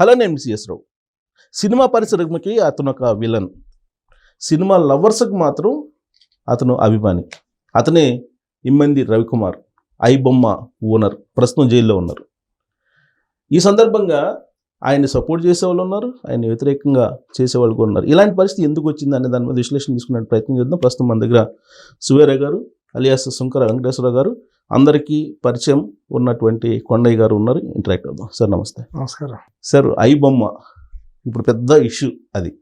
Hello నేను CS రావు. Cinema పరిశ్రమకి అతను ఒక విలన్. సినిమా లవర్స్కి మాత్రం అతను అభిమాని. అతనే ఇమ్మంది రవికుమార్ ఐ బొమ్మ ఓనర్ ప్రస్తుతం జైల్లో ఉన్నారు. ఈ సందర్భంగా ఆయన్ని సపోర్ట్ చేసేవాళ్ళు ఉన్నారు ఆయన వ్యతిరేకంగా చేసేవాళ్ళు కూడా ఉన్నారు. ఇలాంటి పరిస్థితి ఎందుకు వచ్చింది అనే దాని మీద విశ్లేషణ తీసుకునే ప్రయత్నం చేద్దాం. ప్రస్తుతం మన దగ్గర సువేర గారు అలియాస్ శంకర వెంకటేశ్వర గారు అందరికీ పరిచయం ఉన్నటువంటి కొండయ్య గారు ఉన్నారు. ఇంటరాక్ట్ అవుదాం. సార్ నమస్తే. నమస్కారం. సార్ ఐ బొమ్మ. ఇప్పుడు పెద్ద ఇష్యూ అది.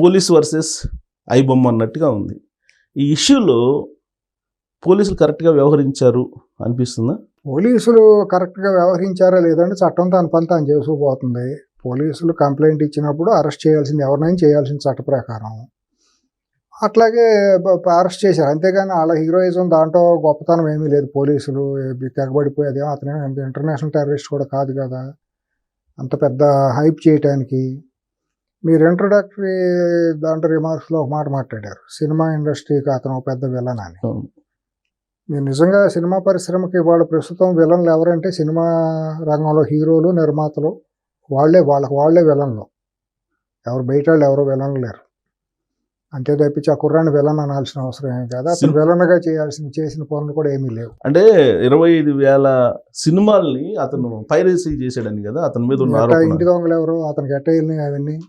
పోలీస్ వర్సెస్ ఐ బొమ్మ అన్నట్టుగా ఉంది. ఈ ఇష్యూలో పోలీసులు కరెక్ట్గా వ్యవహరించారు అనిపిస్తుందా? పోలీసులు కరెక్ట్గా వ్యవహరించారా లేదంటే చట్టం తన పని తాను చేసుకుపోతుంది. పోలీసులు కంప్లైంట్ ఇచ్చినప్పుడు అరెస్ట్ చేయాల్సింది ఎవరినైనా చేయాల్సింది చట్ట ప్రకారం. అట్లాగే అరెస్ట్ చేశారు. అంతేగాని వాళ్ళ హీరోయిజం దాంట్లో గొప్పతనం ఏమీ లేదు. పోలీసులు తెగబడిపోయేది అతనే ఇంటర్నేషనల్ టెర్రరిస్ట్ కూడా కాదు కదా. అంత పెద్ద హైప్ చేయటానికి మీరు ఇంట్రొడక్టరీ దాంట్లో రిమార్క్స్లో ఒక మాట మాట్లాడారు. సినిమా ఇండస్ట్రీకి అతను ఒక పెద్ద విలన్ అని. మీరు నిజంగా సినిమా పరిశ్రమకి ఇవాళ ప్రస్తుతం విలన్లు ఎవరంటే సినిమా రంగంలో హీరోలు నిర్మాతలు వాళ్ళే వాళ్ళకి వాళ్ళే విలన్లు. ఎవరు బయట వాళ్ళు ఎవరు విలన్లు లేరు. అంతే తప్పించి ఆ కుర్రాన్ని విలన్ అనాల్సిన అవసరం ఏమి కాదు. అతను సిన్- విలన్గా చేయాల్సిన చేసిన పనులు కూడా ఏమీ లేవు. అంటే ఇరవై ఐదు వేల సినిమాల్ని అతను పైరసీ చేశాడని కదా అతని మీద ఉన్న ఇంటి దొంగలు ఎవరు? అతనికి ఎట్ట వెళ్ళినాయి అవన్నీ?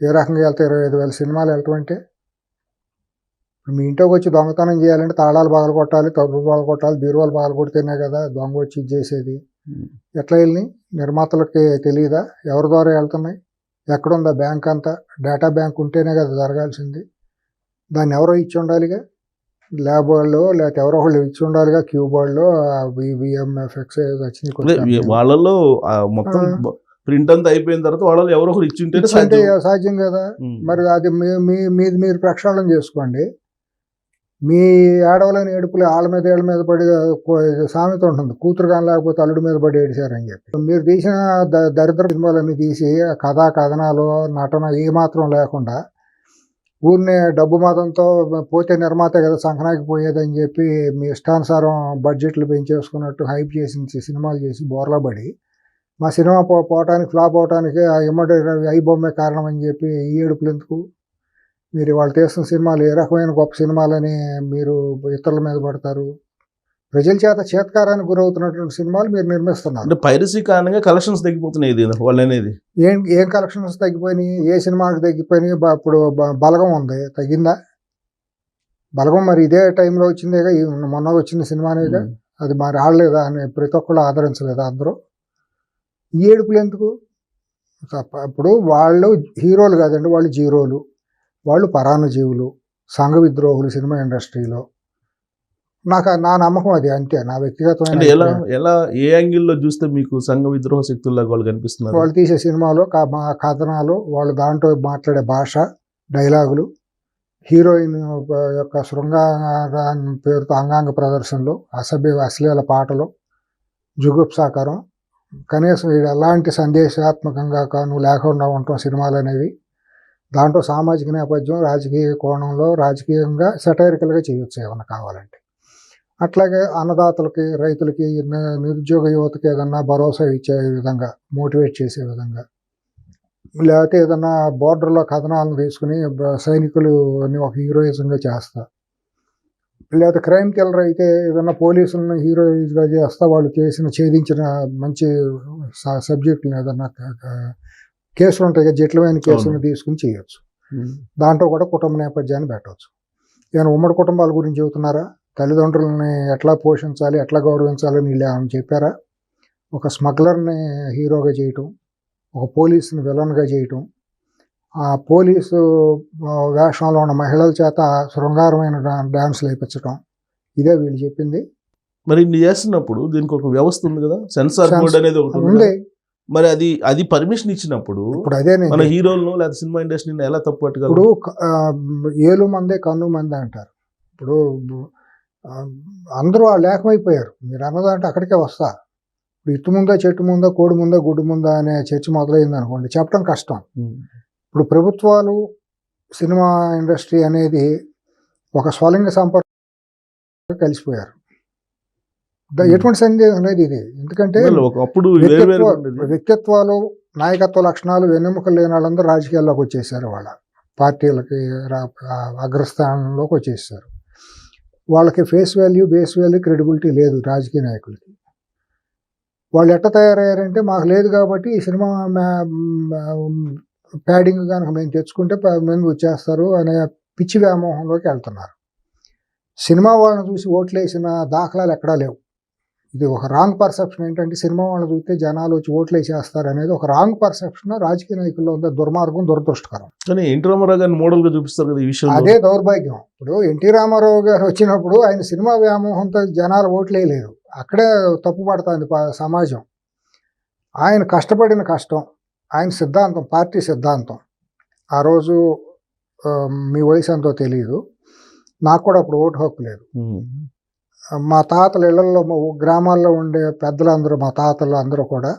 ఏ రకంగా వెళ్తాయి ఇరవై ఐదు వేల సినిమాలు వెళ్ళటం అంటే? మీ ఇంట్లోకి వచ్చి దొంగతనం చేయాలంటే తాళాలు పగల కొట్టాలి తలుపులు పగల కొట్టాలి బీరువాలు పగల కొడితేనే కదా దొంగ వచ్చి ఇది చేసేది. ఎట్లా వెళ్ళి నిర్మాతలకి తెలియదా ఎవరి ద్వారా వెళ్తున్నాయి? ఎక్కడుందా బ్యాంక్ అంతా? డేటా బ్యాంక్ ఉంటేనే కదా జరగాల్సింది. దాన్ని ఎవరో ఇచ్చి ఉండాలిగా? ల్యాబ్ వాళ్ళు లేకపోతే ఎవరో ఒకళ్ళు ఇచ్చి ఉండాలిగా? క్యూ బోర్డులో విఎంఎఫ్ఎక్స్ వచ్చినాయి అదే కొన్ని వాళ్ళలో మొత్తం. ప్రింట్ అంతా అయిపోయిన తర్వాత వాళ్ళలో ఎవరో ఒకరు ఇచ్చి ఉంటే సాధ్యం. కదా. మరి అది మీ మీ మీది మీరు ప్రక్షాళన చేసుకోండి. మీ ఏడవలేని ఏడుపులు వాళ్ళ మీద ఏళ్ళ మీద పడి సామెత ఉంటుంది. కూతురు కానీ లేకపోతే అల్లుడి మీద పడి ఏడిశారని చెప్పి. మీరు తీసిన ద- దరిద్ర సినిమాలన్నీ తీసి కథా కథనాలు నటన ఏమాత్రం లేకుండా ఊరినే డబ్బు మతంతో పోతే నిర్మాత కదా సంకనాకి పోయేదని చెప్పి మీ ఇష్టానుసారం బడ్జెట్లు పెంచేసుకున్నట్టు హైప్ చేసి సినిమాలు చేసి బోర్లా పడి మా సినిమా పో పోవటానికి ఫ్లాప్ అవటానికి ఆ ఇమ్మడి ఐ బొమ్మే కారణం అని చెప్పి ఈ ఏడుపులు ఎందుకు? మీరు వాళ్ళు తీస్తున్న సినిమాలు ఏ రకమైన గొప్ప సినిమాలని మీరు ఇతరుల మీద పడతారు? ప్రజల చేత చేతకారానికి గురవుతున్నటువంటి సినిమాలు మీరు నిర్మిస్తున్నారు. అంటే పైరసీ కారణంగా కలెక్షన్స్ తగ్గిపోతున్నాయి ఇది వాళ్ళు అనేది. ఏం ఏం కలెక్షన్స్ తగ్గిపోయినాయి? ఏ సినిమాకి తగ్గిపోయినాయి? ఇప్పుడు బలగం ఉంది. తగ్గిందా? బలగం మరి ఇదే టైంలో వచ్చిందేగా? మొన్న వచ్చిన సినిమానేగా అది మరి ఆడలేదా అని ప్రతి ఒక్కళ్ళు ఆదరించలేదా అందరూ? ఈ ఏడుపులు ఎందుకు? ఇప్పుడు వాళ్ళు హీరోలు కాదండి వాళ్ళు జీరోలు. వాళ్ళు పరాన్నజీవులు సంఘ విద్రోహులు సినిమా ఇండస్ట్రీలో. నాకు నా నమ్మకం అది అంతే. నా వ్యక్తిగతమైన ఎలా. ఎలా ఏ యాంగిల్లో చూస్తే మీకు సంఘ విద్రోహ శక్తుల్లాగా వాళ్ళు కనిపిస్తున్నారు? వాళ్ళు తీసే సినిమాలో కథనాలు వాళ్ళు దాంట్లో మాట్లాడే భాష డైలాగులు హీరోయిన్ యొక్క శృంగార పేరుతో అంగాంగ ప్రదర్శనలు అసభ్య అశ్లీల పాటలు జుగుప్సాకరం కనీసం ఎలాంటి సందేశాత్మకంగా కాను లేకుండా ఉండటం సినిమాలు అనేవి దాంట్లో సామాజిక నేపథ్యం రాజకీయ కోణంలో రాజకీయంగా సెటైరికల్గా చేయొచ్చు ఏమన్నా కావాలంటే. అట్లాగే అన్నదాతలకి రైతులకి నిరుద్యోగ యువతకి ఏదన్నా భరోసా ఇచ్చే విధంగా మోటివేట్ చేసే విధంగా లేకపోతే ఏదన్నా బోర్డర్లో కథనాలను తీసుకుని సైనికులు అని ఒక హీరోయిజంగా చేస్తా. లేకపోతే క్రైమ్ కిల్లర్ అయితే ఏదన్నా పోలీసులను హీరోయిజ్గా చేస్తా వాళ్ళు చేసిన ఛేదించిన మంచి స- సబ్జెక్టులను ఏదన్నా కేసులు ఉంటాయి కదా జట్లమైన కేసులను తీసుకుని చేయొచ్చు. దాంట్లో కూడా కుటుంబ నేపథ్యాన్ని పెట్టవచ్చు ఏమైనా ఉమ్మడి కుటుంబాల గురించి చెబుతున్నారా? తల్లిదండ్రులని ఎట్లా పోషించాలి ఎట్లా గౌరవించాలని వీళ్ళు ఏమైనా చెప్పారా? ఒక స్మగ్లర్ని హీరోగా చేయటం ఒక పోలీసుని విలన్గా చేయటం ఆ పోలీసు వేషంలో ఉన్న మహిళల చేత శృంగారమైన డా- డాన్సులు వేయించడం ఇదే వీళ్ళు చెప్పింది. మరి ఇన్ని చేస్తున్నప్పుడు దీనికి ఒక వ్యవస్థ ఉంది కదా? సెన్సార్ సెన్స్- బోర్డ్ అనేది ఒకటి ఉంది. మరి అది అది పర్మిషన్ ఇచ్చినప్పుడు ఇప్పుడు అదే మన హీరోలను లేదా సినిమా ఇండస్ట్రీని ఎలా తప్పు ఇప్పుడు ఏలు మందే కన్ను మందే అంటారు. ఇప్పుడు అందరూ వాళ్ళు ఏకమైపోయారు మీరు అన్నదంటే అక్కడికే వస్తా. ఇప్పుడు ఇటు ముందా చెట్టు ముందా కోడి ముందా గుడ్డు ముందా అనే చర్చ మొదలైంది అనుకోండి చెప్పడం కష్టం. ఇప్పుడు ప్రభుత్వాలు సినిమా ఇండస్ట్రీ అనేది ఒక స్వలింగ సంపర్క కలిసిపోయారు. ఎటువంటి సందేహం లేదు ఇది. ఎందుకంటే ఒకప్పుడు. వ్యక్తిత్వాలు నాయకత్వ లక్షణాలు వెన్నెముకలు లేని వాళ్ళందరూ రాజకీయాల్లోకి వచ్చేసారు వాళ్ళ. పార్టీలకి అగ్రస్థానంలోకి వచ్చేసారు. వాళ్ళకి face value base value credibility లేదు రాజకీయ నాయకులకి. వాళ్ళు ఎట్ట తయారయ్యారంటే మాకు లేదు కాబట్టి ఈ సినిమా ప్యాడింగ్ కనుక మేము తెచ్చుకుంటే మేము వచ్చేస్తారు అనే పిచ్చి వ్యామోహంలోకి వెళ్తున్నారు. సినిమా వాళ్ళని చూసి ఓట్లు వేసిన దాఖలాలు ఎక్కడా లేవు. ఇది ఒక రాంగ్ పర్సెప్షన్ ఏంటంటే సినిమా వాళ్ళని చూస్తే జనాలు వచ్చి ఓట్లు వేసేస్తారు అనేది ఒక రాంగ్ పర్సెప్షన్ రాజకీయ నాయకుల్లో ఉంది దుర్మార్గం దురదృష్టకరం. కానీ ఎన్టీ రామారావు గారిని మోడల్గా చూపిస్తారు కదా ఈ విషయంలో? అదే దౌర్భాగ్యం. ఇప్పుడు ఎన్టీ రామారావు గారు వచ్చినప్పుడు ఆయన సినిమా వ్యామోహంతో జనాలు ఓట్లు వేయలేరు. అక్కడే తప్పు పడుతుంది ప- సమాజం. ఆయన కష్టపడిన కష్టం ఆయన సిద్ధాంతం పార్టీ సిద్ధాంతం. ఆ రోజు మీ వయసు ఎంతో తెలియదు నాకు కూడా అప్పుడు ఓటు హక్కు లేదు. మా తాతల ఇళ్ళలో గ్రామాల్లో ఉండే పెద్దలందరూ మా తాతలు అందరూ కూడా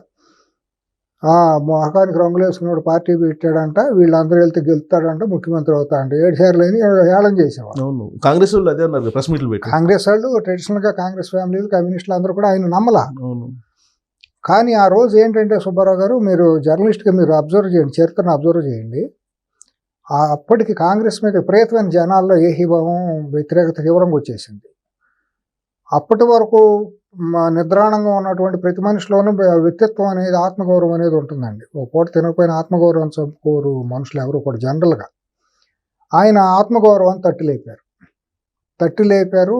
మొహకానికి రంగులు వేసుకున్నాడు పార్టీ పెట్టాడంట వీళ్ళందరూ వెళ్తే గెలుస్తాడంట ముఖ్యమంత్రి అవుతాడంట. ఏడు సార్లు అని హేళన చేసేవాడు. అవును. కాంగ్రెస్ వాళ్ళు అదే అన్నారు ప్రెస్ మీట్లు పెట్టి కాంగ్రెస్ వాళ్ళు ట్రెడిషనల్గా కాంగ్రెస్ ఫ్యామిలీలు కమ్యూనిస్టులు అందరూ కూడా ఆయన నమ్మలా. కానీ ఆ రోజు ఏంటంటే సుబ్బారావు గారు మీరు జర్నలిస్ట్గా మీరు అబ్జర్వ్ చేయండి చరిత్రను అబ్జర్వ్ చేయండి. అప్పటికి కాంగ్రెస్ మీద విపరీతమైన జనాల్లో ఏహీభావం వ్యతిరేకత తీవ్రంగా వచ్చేసింది. అప్పటి వరకు నిద్రాణంగా ఉన్నటువంటి ప్రతి మనిషిలోనూ వ్యక్తిత్వం అనేది ఆత్మగౌరవం అనేది ఉంటుందండి. ఓ పూట తినకపోయిన ఆత్మగౌరవం చంపుకోరు మనుషులు ఎవరు కూడా జనరల్గా. ఆయన ఆత్మగౌరవం తట్టి లేపారు. తట్టి లేపారు.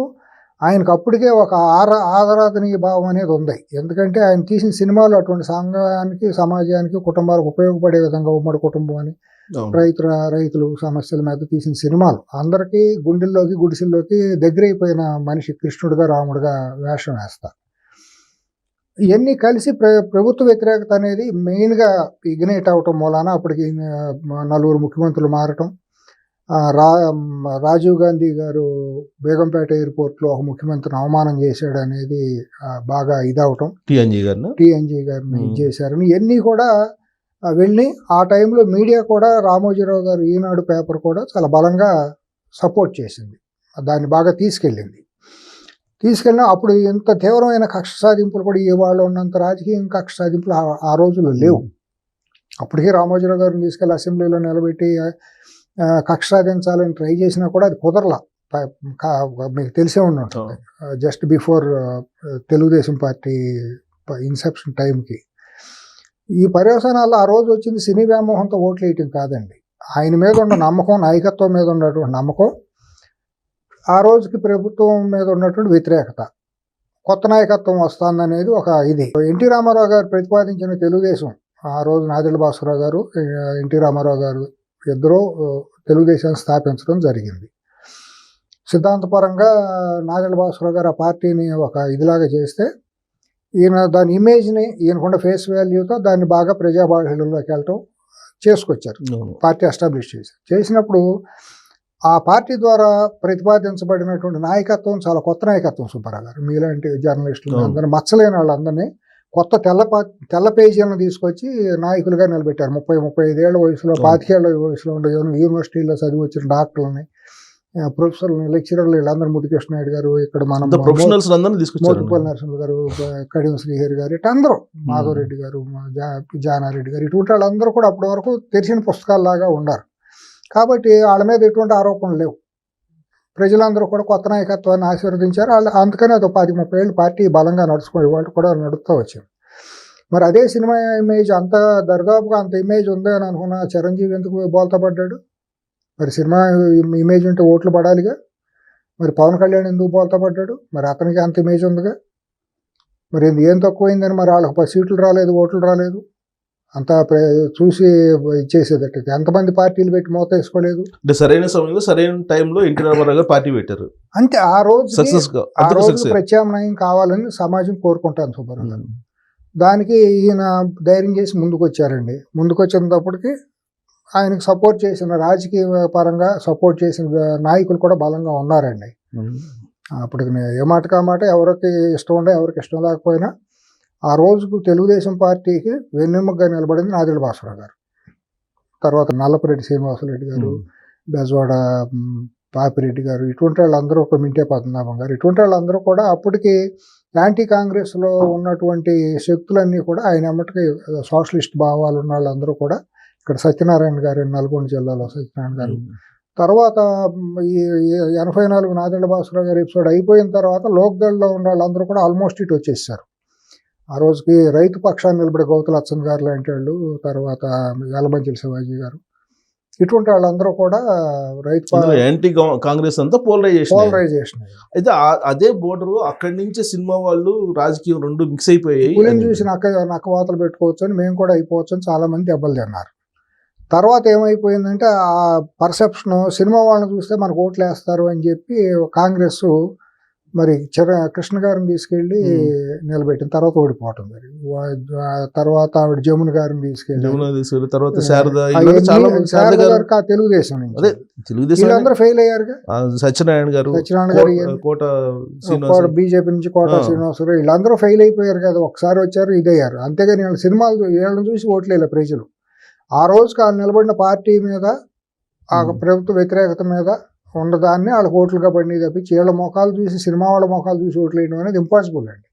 ఆయనకు అప్పటికే ఒక ఆరా ఆదరాధనీయ భావం అనేది ఉంది. ఎందుకంటే ఆయన తీసిన సినిమాలు అటువంటి సంఘానికి సమాజానికి కుటుంబాలకు ఉపయోగపడే విధంగా ఉమ్మడి కుటుంబం అని రైతు రైతులు సమస్యల మీద తీసిన సినిమాలు. అందరికీ గుండెల్లోకి గుడిసెల్లోకి దగ్గరైపోయిన మనిషి కృష్ణుడిగా రాముడిగా వేషం వేస్తారు. ఇవన్నీ కలిసి ప్ర ప్రభుత్వ వ్యతిరేకత అనేది మెయిన్గా ఇగ్నైట్ అవటం మూలాన అప్పటికి నలుగురు ముఖ్యమంత్రులు మారటం. రా రాజీవ్ గాంధీ గారు బేగంపేట ఎయిర్పోర్ట్లో ఒక ముఖ్యమంత్రిని అవమానం చేశాడు అనేది బాగా ఇదవటం. టిఎన్జీ గారిని? టిఎన్జీ గారిని. ఇది చేశారని ఇవన్నీ కూడా వెళ్ళి ఆ టైంలో మీడియా కూడా రామోజీరావు గారు ఈనాడు పేపర్ కూడా చాలా బలంగా సపోర్ట్ చేసింది. దాన్ని బాగా తీసుకెళ్ళింది. తీసుకెళ్ళిన అప్పుడు ఇంత తీవ్రమైన కక్ష సాధింపులు కూడా ఇవాళ ఉన్నంత రాజకీయ కక్ష సాధింపులు ఆ- రోజుల్లో లేవు. అప్పటికే రామోజీరావు గారిని తీసుకెళ్ళి అసెంబ్లీలో నిలబెట్టి కక్ష సాధించాలని ట్రై చేసినా కూడా అది కుదరలా. మీకు తెలిసే ఉండి ఉంటుంది just before Telugu Desam party inception టైంకి. ఈ పర్యవసానాల్లో ఆ రోజు వచ్చింది సినీ వ్యామోహంతో ఓట్లు వేయటం కాదండి. ఆయన మీద ఉన్న నమ్మకం నాయకత్వం మీద ఉన్నటువంటి నమ్మకం ఆ రోజుకి ప్రభుత్వం మీద ఉన్నటువంటి వ్యతిరేకత. కొత్త నాయకత్వం వస్తుందనేది ఒక ఇది. ఎన్టీ రామారావు గారు ప్రతిపాదించిన తెలుగుదేశం ఆ రోజు నాదిల భాస్కరరావు గారు ఎన్టీ రామారావు గారు ఇద్దరూ తెలుగుదేశాన్ని స్థాపించడం జరిగింది. సిద్ధాంతపరంగా నాదిల భాస్కరరావు గారు ఆ పార్టీని ఒక ఇదిలాగా చేస్తే ఈయన దాని ఇమేజ్ని ఈయనకున్న ఫేస్ వాల్యూతో దాన్ని బాగా ప్రజాబాహుల్యంలోకి వెళ్ళటం చేసుకొచ్చారు. పార్టీ ఎస్టాబ్లిష్ చేశారు. చేసినప్పుడు ఆ పార్టీ ద్వారా ప్రతిపాదించబడినటువంటి నాయకత్వం చాలా కొత్త నాయకత్వం సుబ్బారావు గారు. మీలాంటి జర్నలిస్టులు. అందరూ మచ్చలేని వాళ్ళందరినీ కొత్త తెల్ల పా తెల్ల పేజీలను తీసుకొచ్చి నాయకులుగా నిలబెట్టారు. ముప్పై ముప్పై ఐదేళ్ళ వయసులో. పాతికేళ్ళ వయసులో ఉండే యూనివర్సిటీలో చదివి వచ్చిన డాక్టర్లని ఆ, ప్రొఫెసర్లని లెక్చరర్లు వీళ్ళందరూ ముదికృష్ణ నాయుడు గారు ఇక్కడ మనం ప్రొఫెషనల్స్ మోటుపల్లి నరసింహ గారు కడియం శ్రీహరి గారు ఇట్లా అందరూ మాధవరెడ్డి గారు జానారెడ్డి గారు ఇటువంటి వాళ్ళందరూ కూడా అప్పటి వరకు తెరిచిన పుస్తకాల్లాగా ఉన్నారు కాబట్టి వాళ్ళ మీద ఎటువంటి ఆరోపణలు లేవు. ప్రజలందరూ కూడా కొత్త నాయకత్వాన్ని ఆశీర్వదించారు. వాళ్ళు అందుకని అది ఒక పది ముప్పై ఏళ్ళు పార్టీ బలంగా నడుచుకుని ఇవాళ కూడా నడుస్తూ వచ్చింది మరి అదే సినిమా ఇమేజ్ అంత దర్దాపుగా అంత ఇమేజ్ ఉంది అని అనుకున్న చిరంజీవి ఎందుకు బోల్తా పడ్డాడు మరి సినిమా ఇమేజ్ ఉంటే ఓట్లు పడాలిగా. మరి పవన్ కళ్యాణ్ ఎందుకు బోల్తా పడ్డాడు? మరి అతనికి అంత ఇమేజ్ ఉందిగా. మరి ఏం తక్కువైందని మరి వాళ్ళకి పది సీట్లు రాలేదు ఓట్లు రాలేదు. అంతా చూసి ఇచ్చేసేదట్టు ఎంతమంది పార్టీలు పెట్టి మోత వేసుకోలేదు? అంటే సరైన సమయంలో సరైన టైంలో ఎన్టీ రామారావు గారు పార్టీ పెట్టారు. అంతే ఆ రోజు సక్సెస్ ఆ రోజు ప్రత్యామ్నాయం కావాలని సమాజం కోరుకుంటాను సుబ్బారావు గారు దానికి ఈయన ధైర్యం చేసి ముందుకు వచ్చారండి ముందుకు వచ్చినప్పటికి ఆయనకు సపోర్ట్ చేసిన రాజకీయ పరంగా సపోర్ట్ చేసిన నాయకులు కూడా బలంగా ఉన్నారండి. అప్పుడు ఏ మాట కా మాట ఎవరికి ఇష్టం ఉండే ఎవరికి ఇష్టం లేకపోయినా ఆ రోజుకు తెలుగుదేశం పార్టీకి వెన్నెముకగా నిలబడింది నాదిళ్ళ భాస్కరరావు గారు. తర్వాత నల్లపరెడ్డి శ్రీనివాసరెడ్డి గారు బెజవాడ పాపిరెడ్డి గారు ఇటువంటి వాళ్ళందరూ ఒక మింటే పద్మనాభం గారు. ఇటువంటి వాళ్ళందరూ కూడా అప్పటికి యాంటీ కాంగ్రెస్లో ఉన్నటువంటి శక్తులన్నీ కూడా ఆయన ఎమ్మటికి సోషలిస్ట్ భావాలు ఉన్న వాళ్ళందరూ కూడా ఇక్కడ సత్యనారాయణ గారు నల్గొండ జిల్లాలో సత్యనారాయణ గారు. తర్వాత ఈ ఎనభై నాలుగు నాదెండ్ల భాస్కర్ గారి ఎపిసోడ్ అయిపోయిన తర్వాత లోక్దళ్ళో ఉన్న వాళ్ళందరూ కూడా ఆల్మోస్ట్ ఇటు వచ్చేసారు. ఆ రోజుకి రైతు పక్షాన్ని నిలబడే గౌతల అచ్చన్ గారు లాంటి వాళ్ళు తర్వాత యాలమంచిల శివాజీ గారు. ఇటువంటి వాళ్ళందరూ కూడా రైతు యాంటీ కాంగ్రెస్ అంతా పోలరైజేషన్ పోలరైజేషన్ అయితే అదే బోర్డర్ అక్కడి నుంచి సినిమా వాళ్ళు రాజకీయం రెండు మిక్స్ అయిపోయాయి. పులిని చూసి నక్క నక్కవాతలు పెట్టుకోవచ్చు అని మేము కూడా అయిపోవచ్చు అని చాలా మంది దెబ్బలు తిన్నారు. తర్వాత ఏమైపోయిందంటే ఆ పర్సెప్షన్ సినిమా వాళ్ళని చూస్తే మనకు ఓట్లు వేస్తారు అని చెప్పి కాంగ్రెస్ మరి చర కృష్ణ గారిని తీసుకెళ్ళి నిలబెట్టిన తర్వాత ఓడిపోవటం జరిగింది. ఆ తర్వాత ఆవిడ జమున గారిని తీసుకెళ్ళి తర్వాత శారద గారు తెలుగుదేశం నుంచి. తెలుగుదేశం ఫెయిల్ అయ్యారుగా? ఆ, సత్యనారాయణ గారు సత్యనారాయణ గారు కోట బీజేపీ నుంచి కోట. శ్రీనివాసరావు వీళ్ళందరూ ఫెయిల్ అయిపోయారు కదా ఒకసారి వచ్చారు ఇదయ్యారు. అంతేగాని వీళ్ళ సినిమాలు వీళ్ళని చూసి ఓట్లేలే ప్రజలు. ఆ రోజుకి ఆ నిలబడిన పార్టీ మీద ఆ. ప్రభుత్వ వ్యతిరేకత మీద ఉన్నదాన్ని వాళ్ళకి ఓట్లుగా పడినాయి తప్పించి వీళ్ళ మొఖాలు చూసి సినిమా వాళ్ళ మొఖాలు చూసి ఓట్లు వేయడం అనేది ఇంపాసిబుల్ అండి.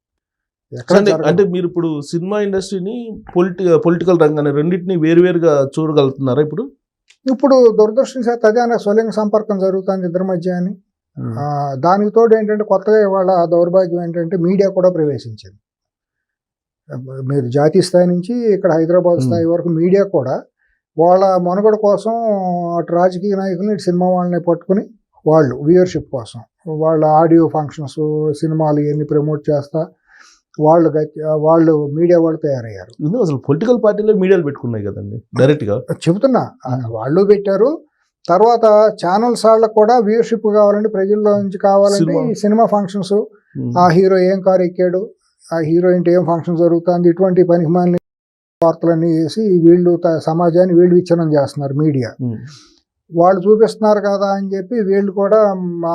ఎక్కడ అంటే మీరు ఇప్పుడు సినిమా ఇండస్ట్రీని పొలిటి పొలిటికల్ రంగాన్ని రెండింటిని వేరువేరుగా చూడగలుగుతున్నారా ఇప్పుడు? ఇప్పుడు దురదృష్టం అదే అనే స్వలింగ సంపర్కం జరుగుతుంది ఇద్దరి మధ్య అని. దానికి తోడు ఏంటంటే కొత్తగా ఇవాళ దౌర్భాగ్యం ఏంటంటే మీడియా కూడా ప్రవేశించింది. మీరు జాతీయ స్థాయి నుంచి ఇక్కడ హైదరాబాద్. స్థాయి వరకు మీడియా కూడా వాళ్ళ మనుగడ కోసం అటు రాజకీయ నాయకుల్ని ఇటు సినిమా వాళ్ళని పట్టుకుని వాళ్ళు వ్యూయర్షిప్ కోసం వాళ్ళ ఆడియో ఫంక్షన్స్ సినిమాలు ఇవన్నీ ప్రమోట్ చేస్తా వాళ్ళు వాళ్ళు మీడియా వాళ్ళు తయారయ్యారు అసలు పొలిటికల్ పార్టీలో మీడియాలు పెట్టుకున్నాయి కదండి డైరెక్ట్గా చెబుతున్నా. వాళ్ళు పెట్టారు తర్వాత ఛానల్స్ వాళ్ళకు కూడా వ్యూయర్షిప్ కావాలంటే ప్రజల్లో నుంచి కావాలంటే సినిమా. ఫంక్షన్స్. ఆ హీరో ఏం కారు ఎక్కాడు ఆ హీరోయిన్ ఏం ఫంక్షన్ జరుగుతుంది? ఇటువంటి పనికి వార్తలన్నీ వేసి వీళ్ళు సమాజాన్ని వీళ్ళు విచ్ఛిన్నం చేస్తున్నారు మీడియా. వాళ్ళు చూపిస్తున్నారు కదా అని చెప్పి వీళ్ళు కూడా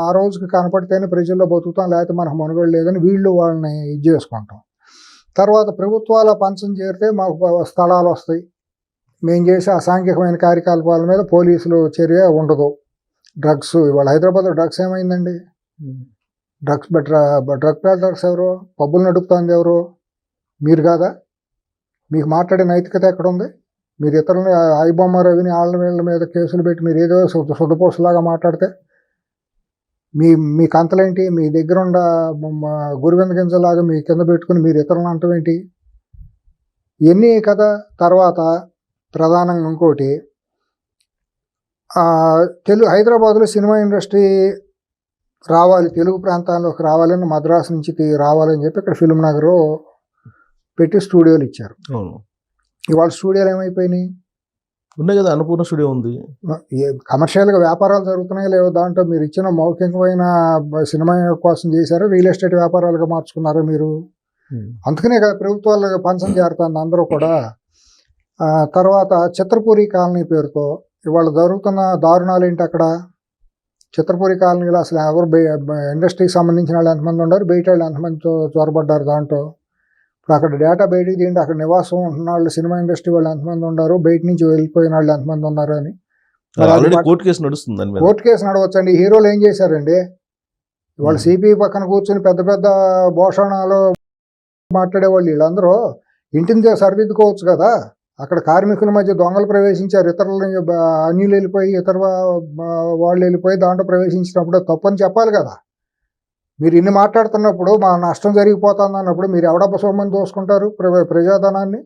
ఆ రోజుకి కనపడితేనే ప్రజల్లో బతుకుతాం లేకపోతే మనకు మనుగడ లేదని వీళ్ళు వాళ్ళని ఇది చేసుకుంటాం. తర్వాత ప్రభుత్వాల పంచం చేరితే మాకు స్థలాలు వస్తాయి. మేము చేసే అసాంఘికమైన కార్యకలాపాల మీద పోలీసులు చర్య ఉండదు. డ్రగ్స్ ఇవాళ హైదరాబాద్లో డ్రగ్స్ ఏమైందండి? డ్రగ్స్ బెటర్ డ్రగ్ పెడలర్స్ ఎవరు? పబ్బులు నడుపుతుంది ఎవరు? మీరు కాదా? మీకు మాట్లాడే నైతికత ఎక్కడ ఉంది మీరు ఇతరులని ఐబొమ్మ రవిని ఆళ్ళ వీళ్ళ మీద కేసులు పెట్టి మీరు ఏదో సుద మాట్లాడితే మీ మీ కంతలేంటి? మీ దగ్గర ఉన్న మ- గురువింద గింజలాగా మీ కింద పెట్టుకుని మీరు ఇతరులను అంటమేంటి ఇవన్నీ కదా తర్వాత ప్రధానంగా ఇంకోటి తెలుగు హైదరాబాద్లో సినిమా ఇండస్ట్రీ రావాలి తెలుగు ప్రాంతాల్లోకి రావాలని మద్రాసు నుంచి రావాలని చెప్పి ఇక్కడ ఫిల్మ్ నగర్ పెట్టి స్టూడియోలు ఇచ్చారు. ఇవాళ స్టూడియోలు ఏమైపోయినాయి? ఉన్నాయి కదా అన్నపూర్ణ స్టూడియో ఉంది. ఏ కమర్షియల్గా వ్యాపారాలు జరుగుతున్నాయో లేవో దాంట్లో మీరు ఇచ్చిన మౌఖికమైన సినిమా కోసం చేశారు? రియల్ ఎస్టేట్ వ్యాపారాలుగా మార్చుకున్నారా మీరు. అందుకనే కదా ప్రభుత్వాలు పంచం చేరుతుంది అందరూ కూడా. తర్వాత చిత్రపూరి కాలనీ పేరుతో ఇవాళ జరుగుతున్న దారుణాలు ఏంటి అక్కడ? చిత్రపూరి కాలనీలో అసలు ఎవరు ఇండస్ట్రీకి సంబంధించిన వాళ్ళు ఎంతమంది ఉన్నారు? బయట వాళ్ళు ఎంతమంది చొరబడ్డారు దాంట్లో? ఇప్పుడు అక్కడ డేటా బయటికి తీయండి అక్కడ నివాసం ఉంటున్న వాళ్ళు సినిమా ఇండస్ట్రీ వాళ్ళు ఎంతమంది ఉన్నారు? బయట నుంచి వెళ్ళిపోయిన వాళ్ళు ఎంతమంది ఉన్నారు అని. కోర్టు కేసు నడుస్తుంది కోర్టు కేసు నడవచ్చండి. హీరోలు ఏం చేశారండి? వాళ్ళు. సిపి పక్కన కూర్చొని పెద్ద పెద్ద భూషణాలు మాట్లాడే వాళ్ళు వీళ్ళందరూ. ఇంటిని సరిదిద్దుకోవచ్చు కదా? అక్కడ కార్మికుల మధ్య దొంగలు ప్రవేశించారు. ఇతరులని బ- అన్యులు వెళ్ళిపోయి ఇతర వాళ్ళు వెళ్ళిపోయి దాంట్లో ప్రవేశించినప్పుడు తప్పని చెప్పాలి కదా. మీరు ఇన్ని మాట్లాడుతున్నప్పుడు మా నష్టం జరిగిపోతుంది అన్నప్పుడు మీరు ఎవడబ్బ సొమ్మని దోసుకుంటారు? ప్ర- ప్రజాధనాన్ని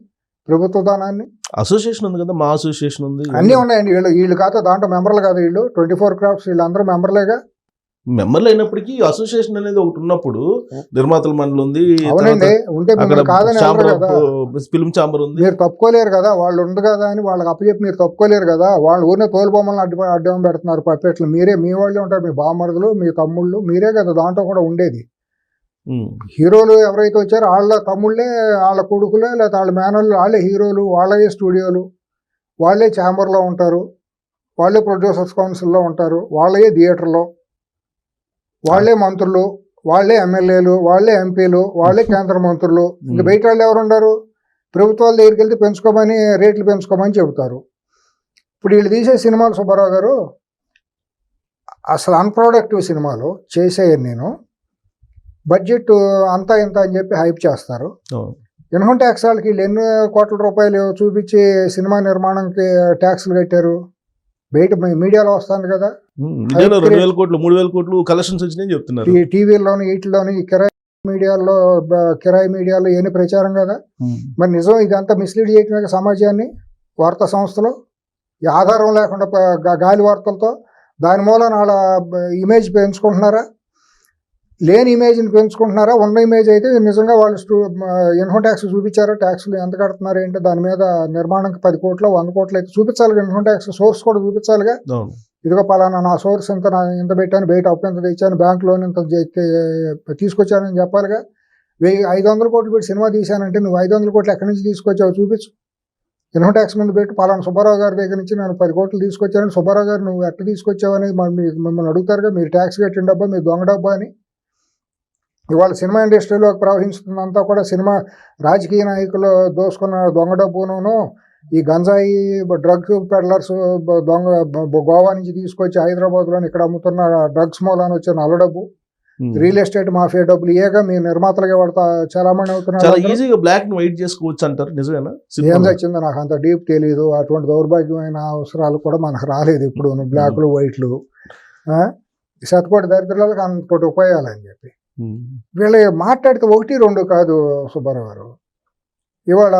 ప్రభుత్వ ధనాన్ని? అసోసియేషన్ ఉంది కదా మా అసోసియేషన్ ఉంది. అన్నీ ఉన్నాయండి. వీళ్ళు వీళ్ళు కాదు దాంట్లో మెంబర్లు కాదు వీళ్ళు. ట్వంటీ ఫోర్ క్రాఫ్ట్స్ వీళ్ళందరూ మెంబర్లేగా. మెంబర్లు అయినప్పటికీ అసోసియేషన్ అనేది ఒకటి ఉన్నప్పుడు నిర్మాతల మండలి ఉంది ఫిల్మ్ ఛాంబర్ ఉంది. మీరు తప్పుకోలేరు కదా వాళ్ళు ఉంది కదా అని వాళ్ళకి అప్పచెప్పి మీరు తప్పుకోలేరు కదా. వాళ్ళు ఊరినే తోలు బొమ్మలను అడ్డు అడ్డం పెడుతున్నారు పప్పెట్లు మీరే మీ వాళ్ళే ఉంటారు మీ బామ్మరుదులు మీ తమ్ముళ్ళు మీరే కదా దాంట్లో కూడా ఉండేది. హీరోలు ఎవరైతే వచ్చారో వాళ్ళ తమ్ముళ్ళే వాళ్ళ కొడుకులే లేకపోతే వాళ్ళ మేనళ్ళు వాళ్ళే హీరోలు వాళ్ళే స్టూడియోలు. వాళ్ళే ఛాంబర్లో ఉంటారు. వాళ్ళే ప్రొడ్యూసర్స్ కౌన్సిల్లో ఉంటారు. వాళ్ళే థియేటర్లో. వాళ్ళే మంత్రులు వాళ్ళే ఎమ్మెల్యేలు వాళ్ళే ఎంపీలు వాళ్ళే కేంద్ర మంత్రులు. ఇంక బయట వాళ్ళు ఎవరు ఉండరు ప్రభుత్వాల దగ్గరికి వెళ్తే పెంచుకోమని రేట్లు పెంచుకోమని చెబుతారు. ఇప్పుడు వీళ్ళు తీసే సినిమాలు సుబ్బారావు గారు అసలు అన్ప్రొడక్టివ్ సినిమాలు చేసేయను నేను. బడ్జెట్ అంతా ఇంత అని చెప్పి హైప్ చేస్తారు. ఇన్కమ్ ట్యాక్స్ వాళ్ళకి వీళ్ళు ఎన్ని కోట్ల రూపాయలు చూపించి సినిమా నిర్మాణంకి ట్యాక్స్లు కట్టారు? బయట మీడియాలో వస్తుంది కదా. రెండు వేల కోట్లు మూడు వేల కోట్లు కలెక్షన్స్ వచ్చినాయని చెప్తున్నారు. టీ- టీవీల్లోని వీటిలోని కిరాయి మీడియాలో కిరాయి మీడియాలో ఎన్ని ప్రచారం కదా. మరి నిజం ఇదంతా మిస్లీడ్ చేయటమే సమాజాన్ని వార్తా సంస్థలు. ఆధారం లేకుండా గాలి వార్తలతో దాని మూలన వాళ్ళ ఇమేజ్ పెంచుకుంటున్నారా? లేని ఇమేజ్ని పెంచుకుంటున్నారా? ఉన్న ఇమేజ్ అయితే నిజంగా వాళ్ళు స్టూ ఇన్కమ్ ట్యాక్స్ చూపించారా? ట్యాక్స్లు ఎంత కడుతున్నారు ఏంటో? దాని మీద నిర్మాణంకి పది కోట్లు వంద కోట్లు అయితే చూపించాలి ఇన్కమ్ ట్యాక్స్ సోర్స్ కూడా చూపించాలిగా. ఇదిగో పలానా నా సోర్స్ ఇంత నా ఇంత పెట్టాను బయట అప్పు ఎంత తెచ్చాను బ్యాంక్ లోన్ ఇంత తీసుకొచ్చానని చెప్పాలిగా. వెయ్యి ఐదు వందల కోట్లు పెట్టి సినిమా తీశానంటే నువ్వు ఐదు వందల కోట్లు ఎక్కడి నుంచి తీసుకొచ్చావు చూపించు. ఇన్కమ్ ట్యాక్స్ ముందు పెట్టి పలానా సుబ్బారావు గారి దగ్గర నుంచి నేను పది కోట్లు తీసుకొచ్చాను సుబ్బారావు గారు నువ్వు ఎట్లా తీసుకొచ్చావు అనేది మరి మీ- మిమ్మల్ని అడుగుతారుగా. మీరు ట్యాక్స్ కట్టిన డబ్బా మీరు దొంగ డబ్బా అని. ఇవాళ సినిమా ఇండస్ట్రీలోకి ప్రవహిస్తుందంతా కూడా సినిమా రాజకీయ నాయకులు దోసుకున్న దొంగ డబ్బును ఈ గంజాయి డ్రగ్ పెడ్లర్స్ దొంగ గోవా నుంచి తీసుకొచ్చి హైదరాబాద్లో ఇక్కడ అమ్ముతున్న డ్రగ్స్ మూలాన వచ్చే నల్ల డబ్బు. రియల్ ఎస్టేట్ మాఫియా డబ్బులు ఏగా మీ నిర్మాతలుగా వాడతా చాలా మంది అవుతున్నారు ఈజీగా బ్లాక్ వైట్ చేసుకోవచ్చు అంటారు నిజమేనా? ఏం చచ్చిందో నాకు అంత డీప్ తెలియదు అటువంటి దౌర్భాగ్యమైన అవసరాలు కూడా మనకు రాలేదు ఇప్పుడు బ్లాక్లు వైట్లు. శతకోటి దరిద్రాలకు అంతటి ఉపయోగాలని చెప్పి. వీళ్ళు మాట్లాడితే ఒకటి రెండు కాదు సుబ్బారావు గారు ఇవాళ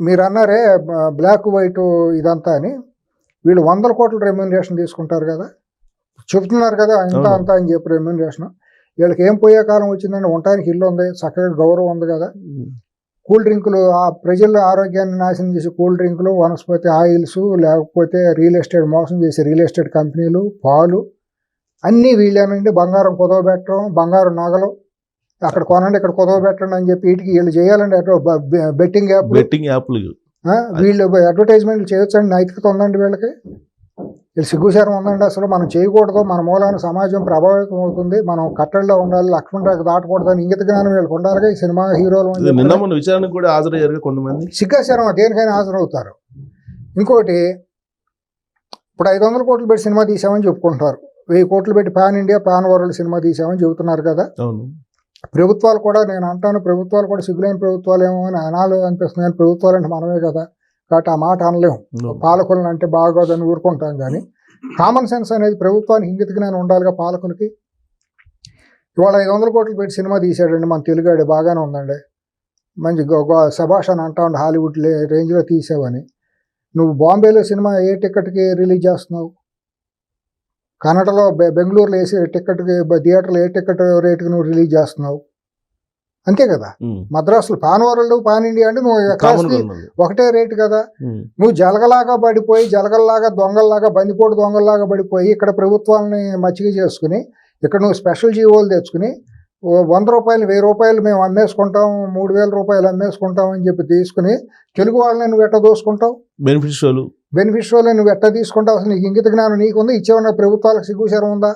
మీరు అన్నారే బ్లాక్ వైట్ ఇదంతా అని. వీళ్ళు వందల కోట్ల రెమ్యూనరేషన్ తీసుకుంటారు కదా. చెప్తున్నారు కదా ఇంత. అంతా అని చెప్పి రెమ్యూనరేషన్. వీళ్ళకి ఏం పోయే కాలం వచ్చిందండి ఉండటానికి ఇల్లు ఉంది చక్కగా గౌరవం ఉంది కదా. కూల్ డ్రింకులు ఆ ప్రజల ఆరోగ్యాన్ని నాశనం చేసే కూల్ డ్రింకులు వనస్పతి ఆయిల్స్ లేకపోతే రియల్ ఎస్టేట్ మోసం చేసే రియల్ ఎస్టేట్ కంపెనీలు పాలు అన్నీ వీళ్ళేనండి. బంగారం కుదవబెట్టడం బంగారం నగలు. అక్కడ కొనండి ఇక్కడ కుదవబెట్టండి అని చెప్పి వీటికి వీళ్ళు చేయాలండి. బెట్టింగ్ యాప్ బెట్టింగ్ యాప్లు. వీళ్ళు అడ్వర్టైజ్మెంట్లు చేయొచ్చండి. నైతికత ఉందండి వీళ్ళకి. వీళ్ళు సిగ్గుశారం ఉందండి అసలు. మనం చేయకూడదు. మన మూలాన సమాజం ప్రభావితం అవుతుంది. మనం కట్టడిలో ఉండాలి లక్ష్మణ రేఖ దాటకూడదు అని ఇంగిత జ్ఞానం వీళ్ళకి ఉండాలిగా. ఈ సినిమా హీరోలు విచారణకు కూడా హాజరయ్యారు కొంతమంది. సిగ్గాచారం దేనికైనా హాజరవుతారు. ఇంకోటి ఇప్పుడు ఐదు వందల కోట్లు పెట్టి సినిమా తీసామని చెప్పుకుంటారు. వెయ్యి కోట్లు పెట్టి pan India pan world cinema తీసామని చెబుతున్నారు కదా. ప్రభుత్వాలు కూడా నేను అంటాను ప్రభుత్వాలు కూడా సిగ్గులేని ప్రభుత్వాలు ఏమో అని అనాలు అనిపిస్తుంది కానీ ప్రభుత్వాలు అంటే మనమే కదా. కాబట్టి ఆ మాట అనలేము. పాలకులను అంటే బాగోదని ఊరుకుంటాం కానీ కామన్ సెన్స్ అనేది ప్రభుత్వానికి ఇంగిత జ్ఞానం ఉండాలిగా పాలకులకి. ఇవాళ ఐదు వందల కోట్లు పెట్టి సినిమా తీసాడండి మన తెలుగాడు బాగానే ఉందండి. మంచి శభాష్ అని అంటా ఉండి హాలీవుడ్ రేంజ్లో తీసావని. నువ్వు బాంబేలో సినిమా ఏ టికెట్కి రిలీజ్ చేస్తున్నావు? కన్నడలో బె- బెంగళూరులో వేసే టికెట్కి బ- థియేటర్లో ఏ టికెట్ రేటుకి నువ్వు రిలీజ్ చేస్తున్నావు? అంతే కదా? మద్రాసులో పాన్ వరల్డ్ పాన్ ఇండియా అంటే నువ్వు ఎక్కడికి ఉన్నది. ఒకటే రేటు కదా? నువ్వు జలగలాగా పడిపోయి జలగల్లాగా దొంగల్లాగా బందిపోటు దొంగల్లాగా పడిపోయి ఇక్కడ ప్రభుత్వాలని మచ్చిక చేసుకుని ఇక్కడ నువ్వు స్పెషల్ జీవోలు తెచ్చుకుని వంద రూపాయలు వెయ్యి రూపాయలు మేము అమ్మేసుకుంటాం మూడు వేల రూపాయలు అమ్మేసుకుంటాం అని చెప్పి తీసుకుని తెలుగు వాళ్ళని నువ్వు ఎట్ట దోసుకుంటావు? బెనిఫిషియల్ బెనిఫిషియల్ నువ్వు ఎట్ట తీసుకుంటావు? అసలు నీకు ఇంగిత జ్ఞానం నీకుంది? ఇచ్చేవన్న ప్రభుత్వాలకు సిగ్గుశారం ఉందా?